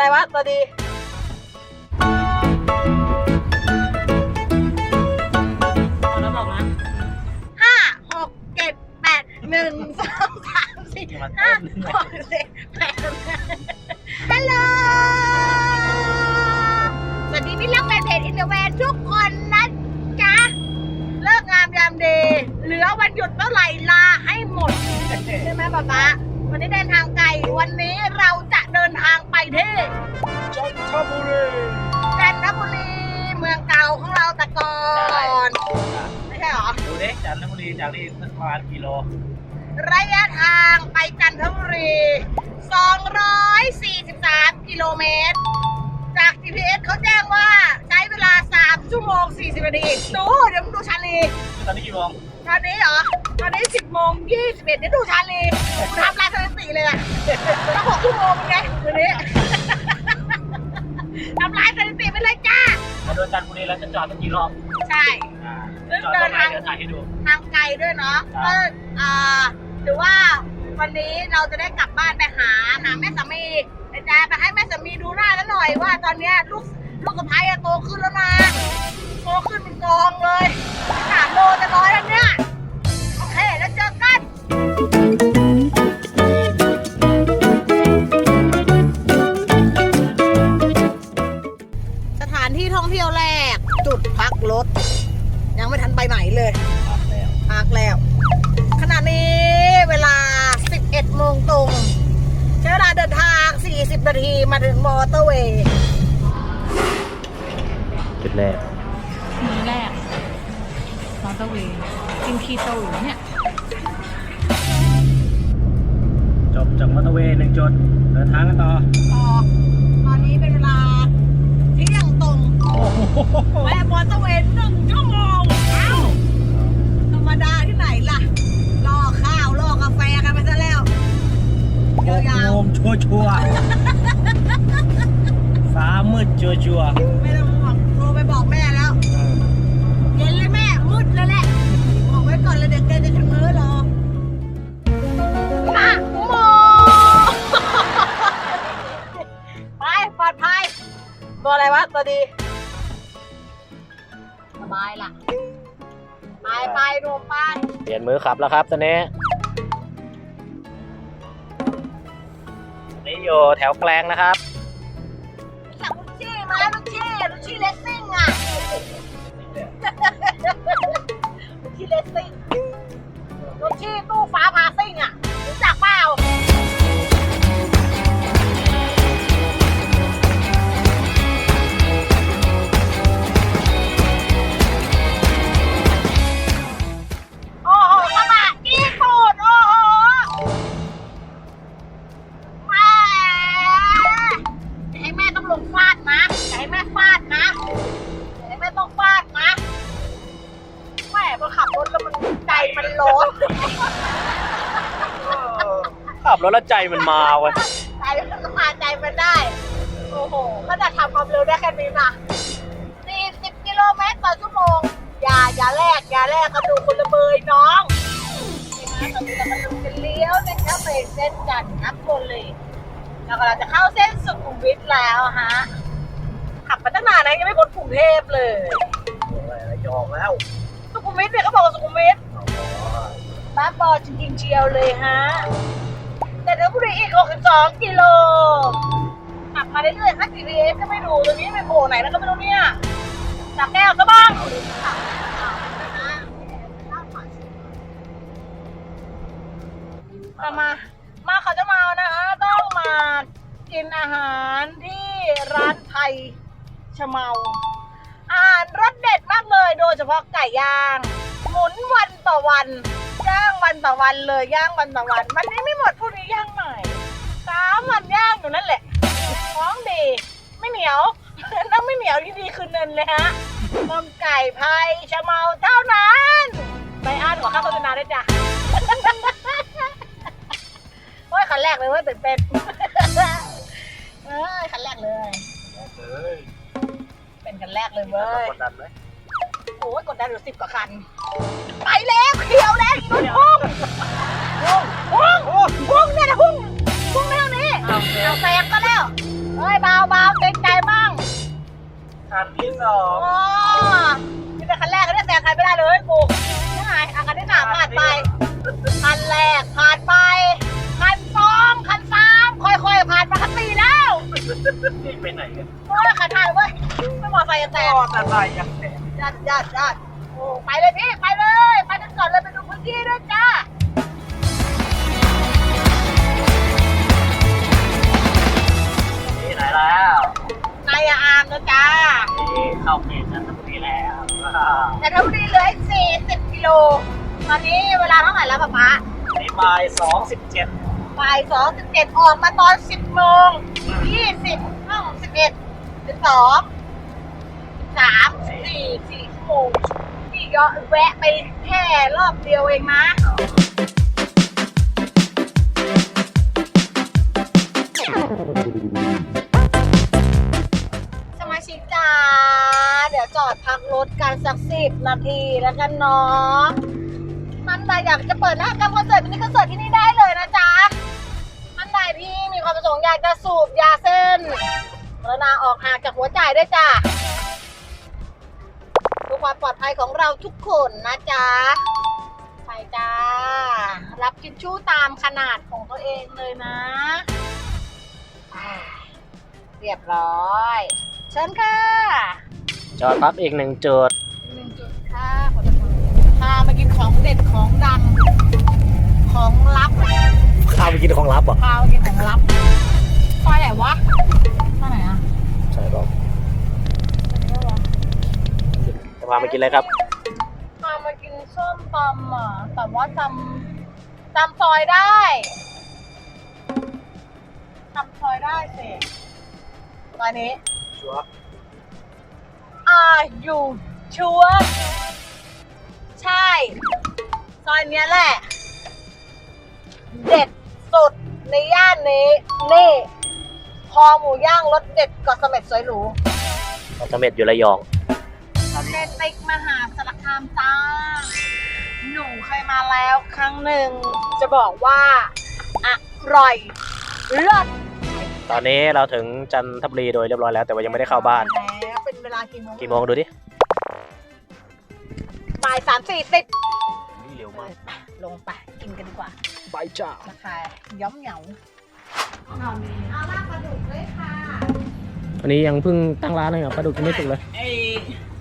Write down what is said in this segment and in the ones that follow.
อะไรวะตัวดีแล้วบอกนะห้าหกเจ็ดแปดหนึ่งสองสามสี่ห้าหกเจ็ดแปดฮัลโหลสวัสดีพี่เลี้ยงแฟนเพจอินเตอร์แวนทุกคนนะจ๊ะ เลิกงามยามดีเหลือวันหยุดเมื่อไหร่ลาให้หมด ใช่ไหมป๊าป๊าวันนี้เดินทางไกล วันนี้เราจะเดินทางไป ที่จันทบุรีจันทบุรีเมืองเก่าของเราแต่ก่อนไม่ใช่เหรอดูเด็กจันทบุรีจากนี่สักประมาณกิโล ระยะทางไปจันทบุรี 243 กิโลเมตร จาก GPS เขาแจ้งว่าใช้เวลา 3 ชั่วโมง 40 นาทีดูเดี๋ยวมึงดูชาลีตอนนี้กี่โมง ตอนนี้เหรอ ตอนนี้ 10โมง21เดี๋ยวดูชาลีกูทำลายสถิติเลยอะต้อง6ชั่วโมงไงวันนี้ทำลายสถิติไปเลยจ้า มาดูจันทบุรีแล้วจะจอดตั้งกี่รอบใช่ อ่าซึ่งจอดตรงไหนเดิเดี๋ยนวทางถ่ายให้ดู ทางไกลด้วยเนาะครับ ก็อ่าถือว่าวันนี้เราจะได้กลับบ้านไปหาหาแม่สามีไอ้แจ๊ไปให้แม่สามีดูหน้าแล้วหน่อยว่าตอนเนี้ยลูกลูกสะพ้ายอะโตขึ้นแล้วนะ โตขึ้นเป็นกองเลยสามโลจะร้อยแล้วเนี่ย โอเค แล้วเจอกัน ตอร์เวย์กินคีโตอยู่เนี่ย จบจากมอเตอร์เวย์หนึ่งจุดเดินทางกันต่อ ต่อตอนนี้เป็นเวลาเที่ยงตรงโอ้โหแวะมอเตอร์เวย์หนึ่งชั่วโมงเอ้าธรรมดาที่ไหนล่ะรอข้าวรอกาแฟกันไปซะแล้วยาวโอมชัวชัวร์ๆฟ้ามืดจัวชัวร์ๆไม่ต้องห่วง ตัวอะไรวะ ตัวดี สบายล่ะ ไปไปรวมไปเปลี่ยนมือขับแล้วครับตอนนี้นี่อยู่แถวแกลงนะครับ อยากลูกชี่มาลูกชี่ลูกชี่เลสซิ่งอะลูกชี่เลสซิ่งลูกชี่ตู้ฟ้าพาซิ่งอะรู้จักเปล่า ขับรถแล้วใจมันมาเว้ยใจมันมาใจมันได้ โอ้โหขนาดทำความเร็วได้แค่นี้นะ40กิโลเมตรต่อชั่วโมง อย่าอย่าแลกอย่าแลกกันดูคนละเบยน้องนี่นะตอนนี้เรากำลังจะเลี้ยวนะคะไปเส้นจันทบุรีเรากำลังจะเข้าเส้นสุขุมวิทแล้วฮะ ขับมาตั้งนานนะยังไม่พ้นกรุงเทพเลยระยองแล้ว สุขุมวิทเนี่ยเขาบอกว่าสุขุมวิท บ้าบอจริงๆเชียวเลยฮะแต่จันทบุรีอีก 62 กิโลขับมาเรื่อยๆค่า GPS ก็ไม่ดูตรงนี้ไปโผล่ไหนแล้วก็ไม่รู้เนี่ยจากแก้วซะบ้างมา มาเขาจะมานะคะต้องมากินอาหารที่ร้านไทยชะเมา อาหารรสเด็ดมากเลยโดยเฉพาะไก่ย่าง หมุนวันต่อวัน ย่างวันต่อวันเลยย่างวันต่อวันวันนี้ไม่หมดพรุ่งนี้ย่างใหม่สามวันย่างอยู่นั่นแหละท้องดี ไม่เหนียวน้ำไม่เหนียวที่ดีคือเนินเลยฮะต้มไก่ไพยชะเมาเท่านั้นไปอ่านขอค่าโฆษณาด้วยจ้ะโอ้ยคันแรกเลยเว่าตื่นเต้นเอ้ยคันแรกเลยเฮ้ยเป็นคันแรกเลยเว้ย กดดันไหม โอ้ยกดดันเหลือสิบกว่าคัน ไปแล้วเขียวแล้วอีกรถพุ่งพุ่งพุ่งพุ่งเนี่ยนะพุ่งพุ่งแปทานี่เอาแซงก็แล้วเฮ้ยเบาเบาเกรงใจบ้างคันที่สองอ๋อนี่เป็นคันแรกก็ได้แซงใครไม่ได้เลยกูนี่ไงอากาดิที่สามผ่านไป คันแรกผ่านไป คันสองคันสามค่อยค่อยผ่านมาคันสี่แล้วนี่ไปไหนกันโอ้ยขันหายเว้ยไม่มอไซค์ะแตก ก็แต่ไรอะ ติญาติญโอ้ไปเลยพี่ ไปเลย ไปกันก่อนเลยไปดูพื้นที่ด้วยจ้านี่ไหนแล้วนายอาร์มนะจ้าเข้าเขตจันทบุรีแล้วอ่าแต่ถ้าวันนี้เลยออีก40กิโล ตอนนี้เวลาเท่าไหร่แล้วป๊าป๊านี่บ่ายสองสิบเจ็ดบ่าย2 17ออกมาตอน 10โมง20ห้อง11 12 สี่สี่ชั่วโมงนี่ย้อแวะไปแค่รอบเดียวเองนะสมาชิกจ้าเดี๋ยวจอดพักรถกันสักสิบนาทีแล้วกันเนาะมันใดอยากจะเปิดหน้ากับคอนเสิร์ตมินิคอนเสิร์ตที่นี่ได้เลยนะจ๊ะท่านใดที่มีความประสงค์อยากจะสูบยาเส้นกรณาออกหางจากหัวใจได้จ้ะ ความปลอดภัยของเราทุกคนนะจ๊ะไปจ้า รับทิชชู่ตามขนาดของตัวเองเลยนะอ่าเรียบร้อย เชิญค่ะจอดพักอีกหนึ่งจุดหนึ่งจุดค่ะขอโทษพามากินของเด็ดของดัง ของลับข้าวไปกินของลับเหรอพามากินของลับซอยไหนวะซอยไหนอะใช่ป่ะจะ พามากินอะไรครับพามากินส้มตำอะแต่ว่าจำจำซอยได้จำซอยได้สิตอนนี้ชัวร์ Are you sure ใช่ ซอยเนี้ยแหละ เด็ดสุดในย่านนี้ นี่คอหมูย่างรสเด็ดเกาะเสม็ดสวยหรูเราเสม็ดอยู่ระยองเสม็ดติ๊กมหาสารคามจ้า หนูเคยมาแล้วครั้งหนึ่ง จะบอกว่าอร่อยเลิศตอนนี้เราถึงจันทบุรีโดยเรียบร้อยแล้วแต่ว่ายังไม่ได้เข้าบ้าน แล้วเป็นเวลากี่โมงกี่โมงดูดิบ่ายสามสี่สิบเร็วมากลงไปกินกันดีกว่า ไปจ้าราคาย้อมเหยาเอาลาบปลาดุกด้วยค่ะวันนี้ยังเพิ่งตั้งร้านเลยครับปลาดุกยังไม่สุกเลยเอ้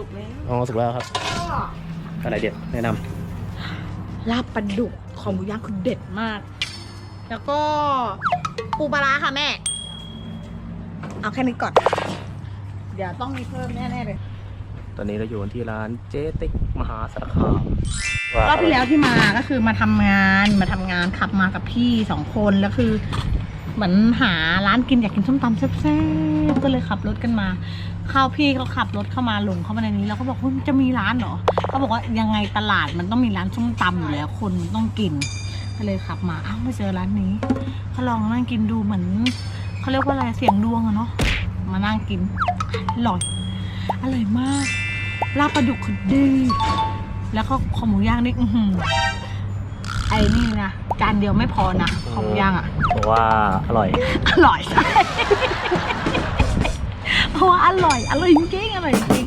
สุกแล้วอ๋อสุกแล้วครับอะไรเด็ดแนะนลาบปลาดุกของหมูย่างคือเด็ดมาก แล้วก็ปูปลาร้าค่ะแม่ เอาแค่นี้ก่อน เดี๋ยวต้องมีเพิ่มแน่ๆเลยำตอนนี้เราอยู่ที่ร้านเจ๊ติ๊กมหาสารคามรอบที่แล้วที่มาก็คือมาทำงานมาทำงานขับมากับพี่สองคนแล้วคือ เหมือนหาร้านกินอยากกินส้มตำแซ่บๆก็เลยขับรถกันมาเข้าพี่เขาขับรถเข้ามาลงเข้ามาในนี้ แล้วก็บอกว่าจะมีร้านเหรอเขาบอกว่ายังไงตลาดมันต้องมีร้านส้มตำอยู่แล้ว คนมันต้องกินก็เลยขับมาอ้าวไม่เจอร้านนี้เขาลองนั่งกินดูเหมือนเขาเรียกว่าอะไรเสียงดวงอะเนาะมานั่งกินอร่อยอร่อยมากลาบปลาดุกคือดี แล้วก็คอหมูย่างนี่อื้อหือไอ้นี่นะจานเดียวไม่พอนะคอหมูย่างอะบอกว่าอร่อย อร่อยใช่ เพราะว่าอร่อย อร่อยจริงๆอร่อยจริง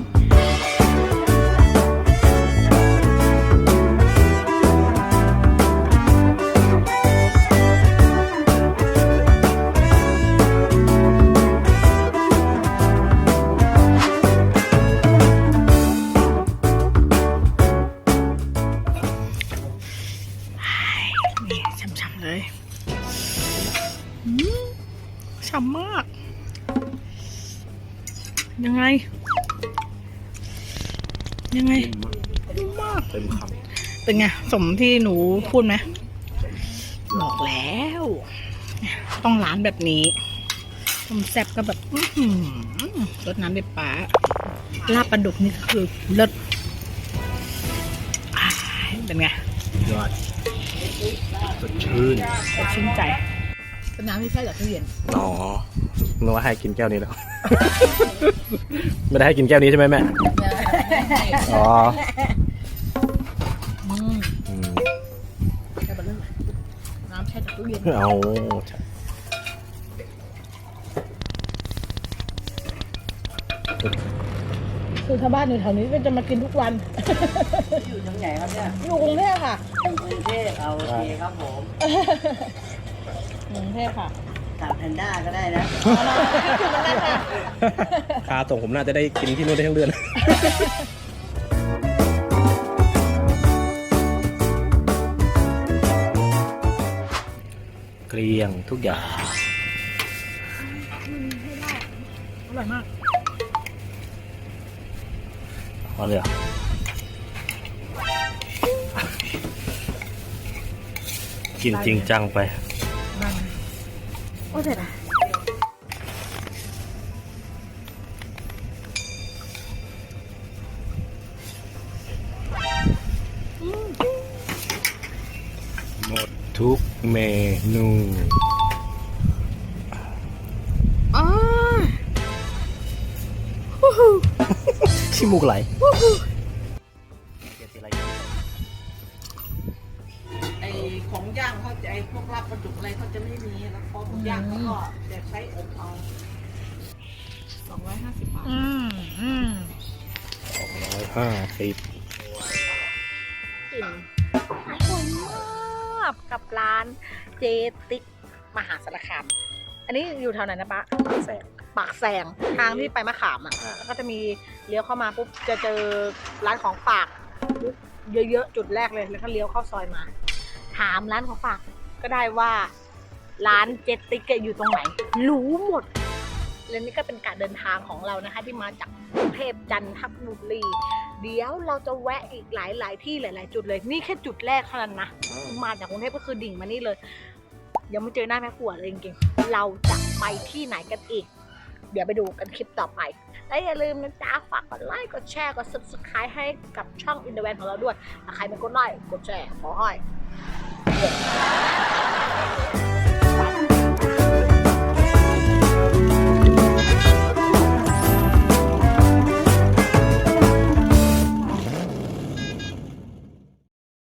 ยังไง ยังไงนุ่มมากเต็มคเป็นไงสมที่หนูพูดไหมบอกแล้ว ต้องร้านแบบนี้ต้มแซ่บก็แบบอื้อหือรสน้ำเด็ดปลาลาบปลาดุกนี่ก็คือเลิศอ้ายเป็นไงำยอดสดชื่นสดชื่นใจเป็นน้ำที่ใช่จากตู้เย็นอ๋อ นึกว่าให้กินแก้วนี้แล้ว ไม่ได้ให้กินแก้วนี้ใช่ไหมแม่ อ๋ออืมอืมแค่เป็นเรื่องน้ำแช่จากตู้เย็นเอาใช่คือชาวบ้านอยู่แถวนี้ก็จะมากินทุกวัน อยู่ตรงไหนครับเนี่ยอยู่กรุงเทพค่ะกรุงเทพเอาโอเคครับผมกรุงเทพค่ะ สั่งแพนด้าก็ได้นะคาส่งผมน่าจะได้กินที่นู่นได้ทั้งเดือน เกลียงทุกอย่าง อร่อยมาก พอเลยเหรอกินจริงจังไปนั่น โอ้เสร็จอะหมดทุกเมนูอ๋อขี้มูกไหลไย่างเขาก็จะใช้อบเอาสองร้อยห้าสิบบาทอืมอืมร้อยห้าสิบกลิ่นอร่อยมากกับร้านเจติกมหาสารคาม อันนี้อยู่แถวไหนนะปะปากแสงปากแสงทางที่ไปมะขามอะแล้วก็จะมีเลี้ยวเข้ามาปุ๊บจะเจอร้านของฝาก เยอะๆจุดแรกเลยแล้วก็เลี้ยวเข้าซอยมา ถามร้านของฝากก็ได้ว่า ร้านเจติ๊กอยู่ตรงไหน รู้หมด และนี่ก็เป็นการเดินทางของเรานะคะ ที่มาจากกรุงเทพจันทบุรี เดี๋ยวเราจะแวะอีกหลาย ๆ ที่หลาย ๆ จุดเลย นี่แค่จุดแรกเท่านั้นนะ มาจากกรุงเทพก็คือดิ่งมานี่เลย ยังไม่เจอหน้าแม่ผัวเลยจริงๆเราจะไปที่ไหนกันอีก เดี๋ยวไปดูกันคลิปต่อไป และอย่าลืมนะจ๊ะฝากกดไลค์ กดแชร์ กด subscribe ให้กับช่องอินเด e แวนของเราด้วยถ้าใครเป็นกดไลค์ กดแชร์ ขอให้